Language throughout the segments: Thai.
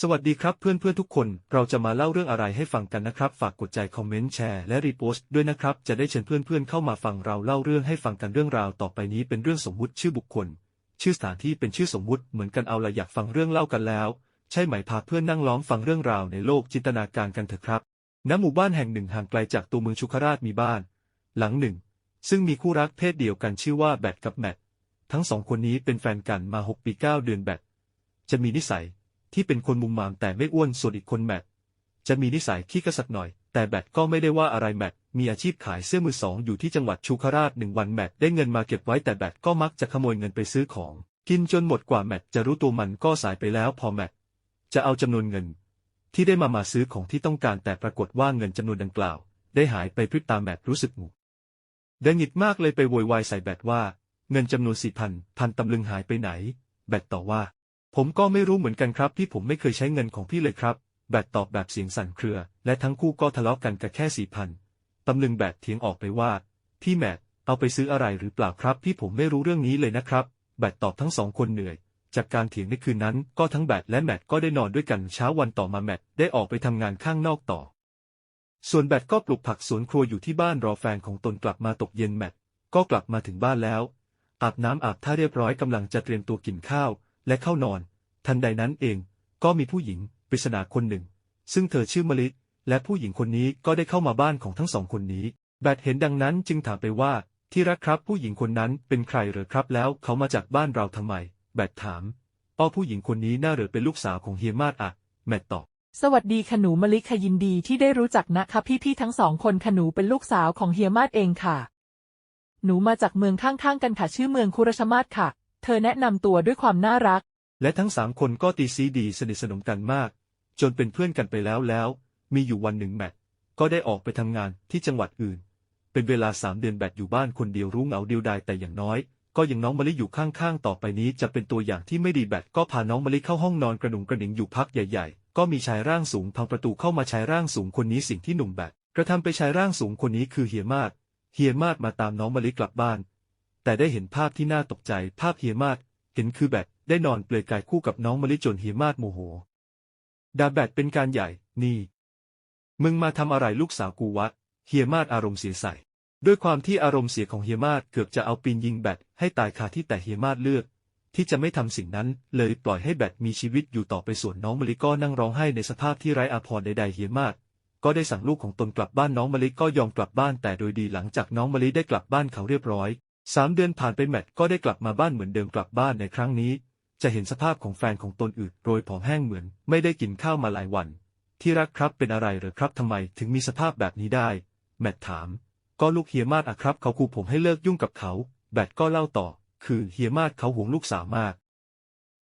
สวัสดีครับเพื่อนเพื่อนทุกคน เราจะมาเล่าเรื่องอะไรให้ฟังกันนะครับ ฝากกดใจคอมเมนต์แชร์และรีโพสต์ด้วยนะครับ จะได้เชิญเพื่อนเพื่อนเข้ามาฟังเราเล่าเรื่องให้ฟังกันเรื่องราวต่อไปนี้เป็นเรื่องสมมุติชื่อบุคคล ชื่อสถานที่เป็นชื่อสมมุติเหมือนกันเอาละอยากฟังเรื่องเล่ากันแล้ว ใช่ไหมพาเพื่อนนั่งล้อมฟังเรื่องราวในโลกจินตนาการกันเถอะครับณหมู่บ้านแห่งหนึ่งห่างไกลจากตัวเมืองชุคราชมีบ้าน หลังหนึ่ง ซึ่งมีคู่รักเพศเดียวกันชื่อว่าแบทกับแมททั้งสองคนนี้เป็นแฟนกันมาหกปีเก้าเดือนแบทจะมีนิสัย ที่เป็นคนมุมมามแต่ไม่อ้วนส่วนอีกคนแมทจะมีนิสัยขี้กระสัดหน่อย แต่แบทก็ไม่ได้ว่าอะไรแมทมีอาชีพขายเสื้อมือสองอยู่ที่จังหวัดชูคราชหนึ่งวันแมทได้เงินมาเก็บไว้แต่แบทก็มักจะขโมยเงินไปซื้อของ กินจนหมดกว่าแมทจะรู้ตัวมันก็สายไปแล้วพอแมทจะเอาจำนวนเงิน ที่ได้มามาซื้อของที่ต้องการแต่ปรากฏว่าเงินจำนวนดังกล่าว ได้หายไปพริบตาแมทรู้สึกหงุดหงิดมากเลยไปโวยวายใส่แบทว่า เงินจำนวนสี่พันพันตำลึงหายไปไหน แบทต่อว่า ผมก็ไม่รู้เหมือนกันครับพี่ผมไม่เคยใช้เงินของพี่เลยครับ แบทตอบแบบเสียงสั่นเครือ และทั้งคู่ก็ทะเลาะกันกับแค่สี่พันตำลึงแบทเถียงออกไปว่า พี่แมทเอาไปซื้ออะไรหรือเปล่าครับพี่ผมไม่รู้เรื่องนี้เลยนะครับ แบทตอบทั้งสองคนเหนื่อย จากการเถียงในคืนนั้นก็ทั้งแบทและแมทก็ได้นอนด้วยกันเช้าวันต่อมาแมทได้ออกไปทำงานข้างนอกต่อ ส่วนแบทก็ปลูกผักสวนครัวอยู่ที่บ้านรอแฟนของตนกลับมาตกเย็นแมทก็กลับมาถึงบ้านแล้วอาบน้ำอาบท่าเรียบร้อยกำลังจะเตรียมตัวกินข้าว และเข้านอน ทันใดนั้นเองก็มีผู้หญิงปริศนาคนหนึ่ง ซึ่งเธอชื่อมลิและผู้หญิงคนนี้ก็ได้เข้ามาบ้านของทั้งสองคนนี้ แบทเห็นดังนั้นจึงถามไปว่า ที่รักครับผู้หญิงคนนั้นเป็นใครเหรอครับแล้วเขามาจากบ้านเราทำไม แบทถามอ้อผู้หญิงคนนี้น่าเหรือเป็นลูกสาวของเฮียมาดอะแมทตอบสวัสดีขนูมลิค่ะยินดีที่ได้รู้จักนะคะพี่ๆทั้งสองคนขนูเป็นลูกสาวของเฮียมาศเองค่ะ หนูมาจากเมืองข้างๆกันค่ะชื่อเมืองคุรชมาศค่ะ เธอแนะนำตัวด้วยความน่ารัก และทั้งสามคนก็ตีซีดีสนิทสนมกันมาก จนเป็นเพื่อนกันไปแล้วแล้ว มีอยู่วันหนึ่งแมทก็ได้ออกไปทำงานที่จังหวัดอื่น เป็นเวลาสามเดือนแบทอยู่บ้านคนเดียวรู้เหงาเดียวดายแต่อย่างน้อย ก็ยังน้องมะลิอยู่ข้างๆ ต่อไปนี้จะเป็นตัวอย่างที่ไม่ดีแบทก็พาน้องมะลิเข้าห้องนอนกระหนุงกระหนิงอยู่พักใหญ่ ๆ ก็มีชายร่างสูงพังประตูเข้ามาชายร่างสูงคนนี้สิ่งที่หนุ่มแบทกระทำไปชายร่างสูงคนนี้คือเฮียมาศเฮียมาศมาตามน้องมะลิกลับบ้าน แต่ได้เห็นภาพที่น่าตกใจภาพเฮียมาศเห็นคือแบทได้นอนเปลือยกายคู่กับน้องมะลิจนเฮียมาศโมโหดาแบทเป็นการใหญ่ นี่ มึงมาทำอะไรลูกสาวกูวะ เฮียมาศอารมณ์เสียใส่ ด้วยความที่อารมณ์เสียของเฮียมาศเกือบจะเอาปีนยิงแบทให้ตายคาที่แต่เฮียมาศเลือก ที่จะไม่ทำสิ่งนั้นเลยปล่อยให้แบทมีชีวิตอยู่ต่อไปส่วนน้องมะลิก็นั่งร้องไห้ในสภาพที่ไร้อาภรณ์ใดๆเฮียมาศก็ได้สั่งลูกของตนกลับบ้านน้องมะลิก็ยอมกลับบ้านแต่โดยดีหลังจากน้องมะลิได้กลับบ้านเขาเรียบร้อย สามเดือนผ่านไปแมทก็ได้กลับมาบ้านเหมือนเดิมกลับบ้านในครั้งนี้ จะเห็นสภาพของแฟนของตนอืดโรยผอมแห้งเหมือน ไม่ได้กินข้าวมาหลายวัน ที่รักครับเป็นอะไรหรือครับทำไมถึงมีสภาพแบบนี้ได้ แมทถาม ก็ลูกเฮียมาดอะครับ เขาคูผมให้เลิกยุ่งกับเขา แบทก็เล่าต่อ คือเฮียมาดเขาหวงลูกสาวมาก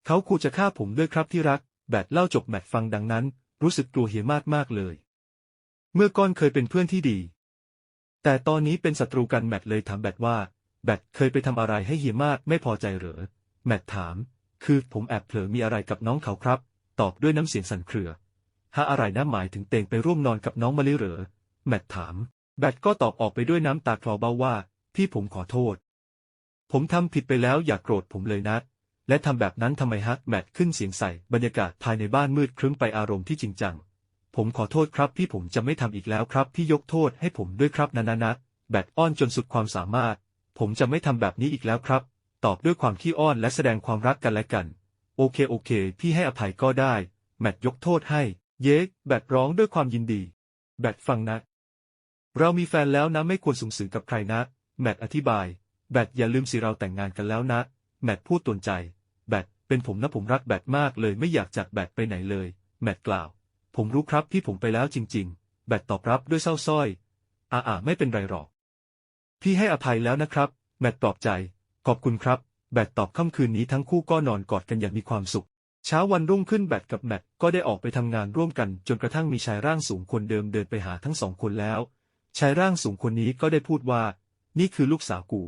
เขาคูจะฆ่าผมด้วยครับที่รัก แบทเล่าจบแมทฟังดังนั้น รู้สึกกลัวเฮียมาดมากเลย เมื่อก่อนเคยเป็นเพื่อนที่ดี แต่ตอนนี้เป็นศัตรูกันแมทเลยถามแบทว่า แบทเคยไปทำอะไรให้เฮียมาดไม่พอใจเหรอ แมทถาม คือผมแอบเผลอมีอะไรกับน้องเขาครับ ตอบด้วยน้ำเสียงสั่นเครือฮะอะไรนะหมายถึงเตงไปร่วมนอนกับน้องมะลิเหรอ แมทถาม แบทก็ตอบออกไปด้วยน้ำตาคลอเบ้าว่า พี่ผมขอโทษ ผมทำผิดไปแล้วอย่ากโกรธผมเลยนะ และทำแบบนั้นทำไมฮักแมทขึ้นเสียงใส่ บรรยากาศภายในบ้านมืดครึ้มไปอารมณ์ที่จริงจัง ผมขอโทษครับ พี่ผมจะไม่ทำอีกแล้วครับ พี่ยกโทษให้ผมด้วยครับนานานะแบทอ้อนจนสุดความสามารถ ผมจะไม่ทำแบบนี้อีกแล้วครับ ตอบด้วยความขี้อ้อนและแสดงความรักกันและกัน โอเคโอเค พี่ให้อภัยก็ได้ แมทยกโทษให้ เย้แบทร้องด้วยความยินดี แบทฟังนะ เรามีแฟนแล้วนะไม่ควรสูงสิงกับใครนะ แมทอธิบาย แบทอย่าลืมสิเราแต่งงานกันแล้วนะ แมทพูดตวนใจ แบทเป็นผมนะผมรักแบทมากเลยไม่อยากจากแบทไปไหนเลย แมทกล่าว ผมรู้ครับพี่ผมไปแล้วจริง ๆ แบทตอบรับด้วยเศร้าส้อย อ่าอ่าไม่เป็นไรหรอก พี่ให้อภัยแล้วนะครับ แมทปลอบใจ ขอบคุณครับ แบทตอบค่ำคืนนี้ทั้งคู่ก็นอนกอดกันอย่างมีความสุข เช้าวันรุ่งขึ้นแบทกับแมทก็ได้ออกไปทำงานร่วมกัน จนกระทั่งมีชายร่างสูงคนเดิมเดินไปหาทั้งสองคนแล้ว ชายร่างสูงคนนี้ก็ได้พูดว่า นี่คือลูกสาวกู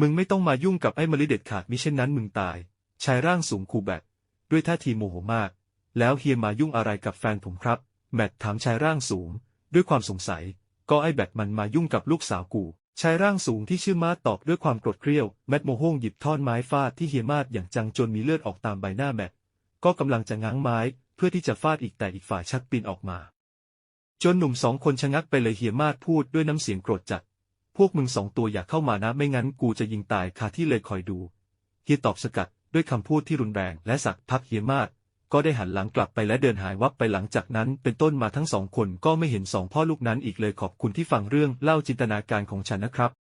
มึงไม่ต้องมายุ่งกับไอ้มลิเด็ดขาดมิเช่นนั้นมึงตาย ชายร่างสูงคูแบทด้วยท่าทีโมโหมาก แล้วเฮียมายุ่งอะไรกับแฟนผมครับ แมทถามชายร่างสูง ด้วยความสงสัย ก็ไอ้แบทมันมายุ่งกับลูกสาวกู ชายร่างสูงที่ชื่อมาดตอบด้วยความโกรธเกรี้ยว แมทโมโหงหยิบท่อนไม้ฟาดที่เฮียมาดอย่างจังจนมีเลือดออกตามใบหน้าแมทก็กำลังจะง้างไม้เพื่อที่จะฟาดอีกแต่อีกฝ่ายชักปืนออกมา จนหนุ่มสองคนชะงักไปเลยเฮียมาดพูดด้วยน้ำเสียงโกรธจัด พวกมึงสองตัวอย่าเข้ามานะไม่งั้นกูจะยิงตายคาที่เลยคอยดู เฮียตอบสกัดด้วยคำพูดที่รุนแรงและสักพักเฮียมาด ก็ได้หันหลังกลับไปและเดินหายวับไปหลังจากนั้น เป็นต้นมาทั้งสองคนก็ไม่เห็นสองพ่อลูกนั้นอีกเลยขอบคุณที่ฟังเรื่องเล่าจินตนาการของฉันนะครับ